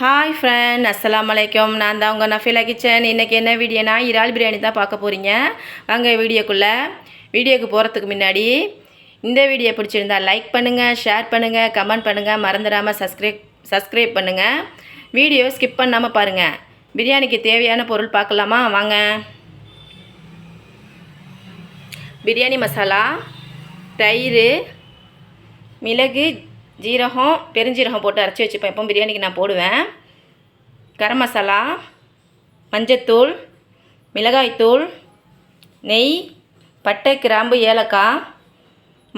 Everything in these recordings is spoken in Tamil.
ஹாய் ஃப்ரெண்ட் அஸ்ஸலாமு அலைக்கும் நான் தான் உங்கள் நஃபீலா கிச்சன். இன்றைக்கி என்ன வீடியோனா இறால் பிரியாணி தான் பார்க்க போகிறீங்க வாங்க வீடியோக்குள்ளே. வீடியோக்கு போகிறதுக்கு முன்னாடி இந்த வீடியோ பிடிச்சிருந்தா லைக் பண்ணுங்கள் ஷேர் பண்ணுங்கள் கமெண்ட் பண்ணுங்கள் மறந்துடாமல் சப்ஸ்கிரைப் சப்ஸ்கிரைப் பண்ணுங்கள் வீடியோ ஸ்கிப் பண்ணாமல் பாருங்கள் பிரியாணிக்கு தேவையான பொருள் பார்க்கலாமா? வாங்க. பிரியாணி மசாலா தயிர் மிளகு ஜீரகம் பெருஞ்சீரகம் போட்டு அரைச்சி வச்சுப்பேன். எப்போ பிரியாணிக்கு நான் போடுவேன். கரம் மசாலா மஞ்சத்தூள் மிளகாய்த்தூள் நெய் பட்டை கிராம்பு ஏலக்காய்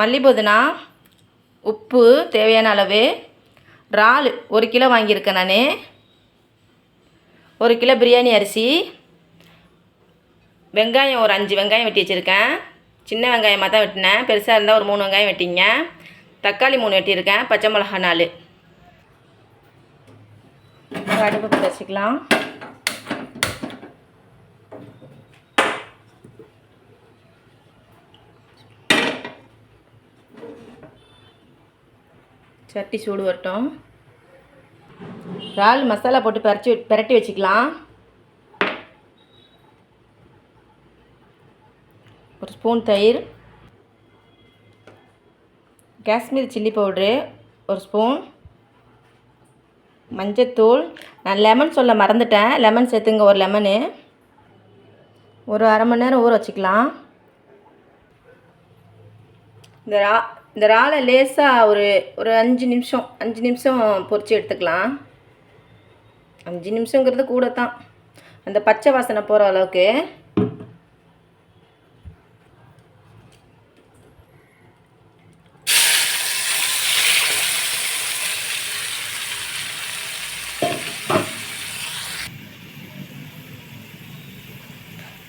மல்லிபுதினா உப்பு தேவையான அளவு இறால் ஒரு கிலோ வாங்கியிருக்கேன் நான். ஒரு கிலோ பிரியாணி அரிசி வெங்காயம் ஒரு அஞ்சு வெங்காயம் வெட்டி வச்சுருக்கேன். சின்ன வெங்காயமாக தான் வெட்டினேன். பெருசாக இருந்தால் ஒரு மூணு வெங்காயம் வெட்டிங்க. தக்காளி மூணு வெட்டியிருக்கேன் பச்சை மிளகா நாலு. கடுப்பு வச்சுக்கலாம். சட்டி சூடு வரட்டும். இறால் மசாலா போட்டு பறிச்சு பெரட்டி வச்சுக்கலாம். ஒரு ஸ்பூன் தயிர். காஷ்மீர் சில்லி பவுட்ரு ஒரு ஸ்பூன். மஞ்சத்தூள். நான் லெமன் சொல்ல மறந்துட்டேன். லெமன் சேர்த்துங்க ஒரு லெமனு. ஒரு அரை மணி நேரம் ஊற வச்சுக்கலாம். இந்த ரா இந்த இறாலை லேசாக ஒரு ஒரு அஞ்சு நிமிஷம் அஞ்சு நிமிஷம் பொரித்து எடுத்துக்கலாம். அஞ்சு நிமிஷங்கிறது கூட தான் அந்த பச்சை வாசனை போகிற அளவுக்கு.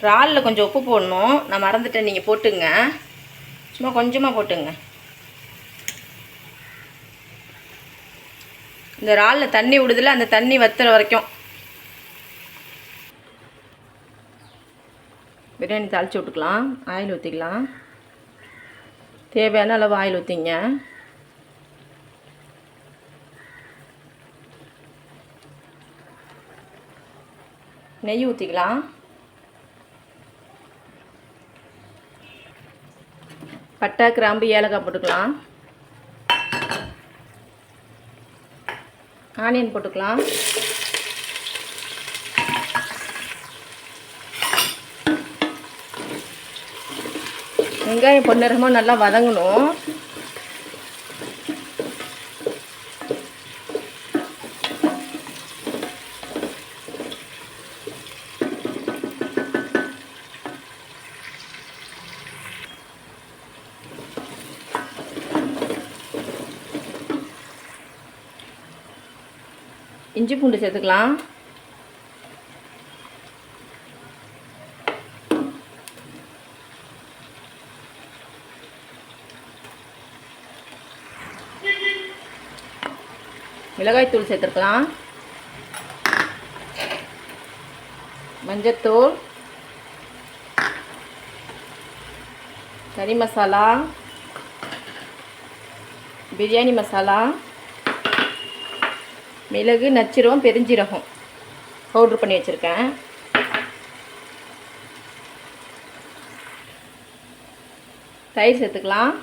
இறாலில் கொஞ்சம் உப்பு போடணும். நான் மறந்துட்டேன் நீங்கள் போட்டுங்க. சும்மா கொஞ்சமாக போட்டுங்க. இந்த இறாலில் தண்ணி விடுதில் அந்த தண்ணி வத்துற வரைக்கும். பிரியாணி தாளித்து விட்டுக்கலாம். ஆயில் ஊற்றிக்கலாம் தேவையான அளவு ஆயில் ஊற்றிங்க நெய் ஊற்றிக்கலாம் பட்டை கிராம்பு ஏலக்காய் போட்டுக்கலாம். ஆனியன் போட்டுக்கலாம். வெங்காயம் பொன்னிறமாக நல்லா வதங்கணும். இஞ்சி பூண்டு சேர்த்துக்கலாம். மிளகாய்த்தூள் சேர்த்துருக்கலாம். மஞ்சத்தூள். கறி மசாலா. பிரியாணி மசாலா. மிளகு நச்சிரகம் பெருஞ்சீரகம். பவுட்ரு பண்ணி வச்சுருக்கேன். தயிர் சேர்த்துக்கலாம்.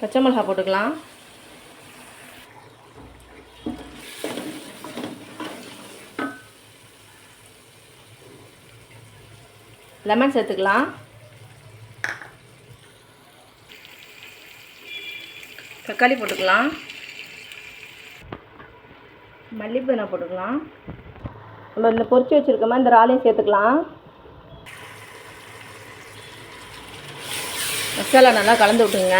பச்சை மிளகா போட்டுக்கலாம். லெமன் சேர்த்துக்கலாம். தக்காளி போட்டுக்கலாம். மல்லிப்பூனை போட்டுக்கலாம். நம்ம இந்த பொறிச்சு வச்சுருக்கோமா இந்த இறாலையும் சேர்த்துக்கலாம். மசாலா நல்லா கலந்து விட்டுங்க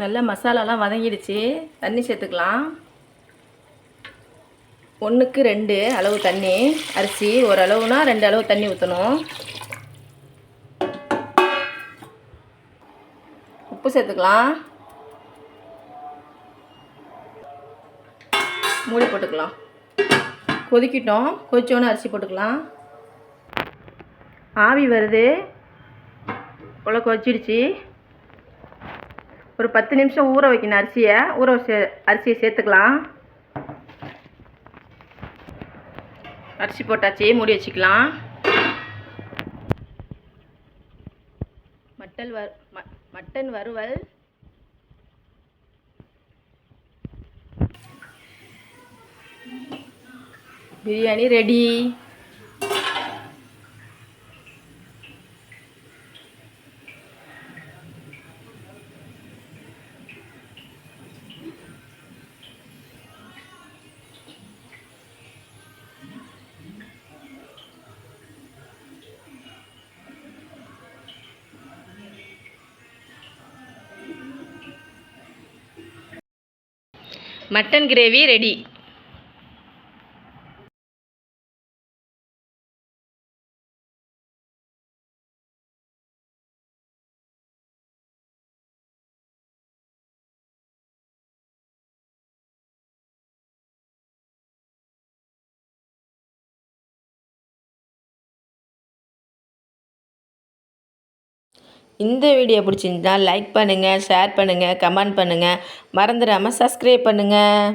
நல்லா மசாலாலாம் வதங்கிடுச்சு. தண்ணி சேர்த்துக்கலாம். ஒன்றுக்கு ரெண்டு அளவு தண்ணி அரிசி ஒரு அளவுனா ரெண்டு அளவு தண்ணி ஊற்றணும் உப்பு சேர்த்துக்கலாம். மூடி போட்டுக்கலாம். கொதிக்கிட்டோம். கொதிச்சோன்னு அரிசி போட்டுக்கலாம். ஆவி வருது. உள்ள கொதிச்சிடுச்சு. ஒரு பத்து நிமிஷம் ஊற வைக்கணும் அரிசியை. ஊற வச்ச அரிசியை சேர்த்துக்கலாம். அரிசி போட்டாச்சு மூடி வச்சுக்கலாம். மட்டன் வறு ம- மட்டன் வறுவல். Biryani ready. Mutton gravy ready. இந்த வீடியோ பிடிச்சிருந்தா லைக் பண்ணுங்கள் ஷேர் பண்ணுங்கள் கமெண்ட் பண்ணுங்கள் மறந்துடாமல் சப்ஸ்கிரைப் பண்ணுங்கள்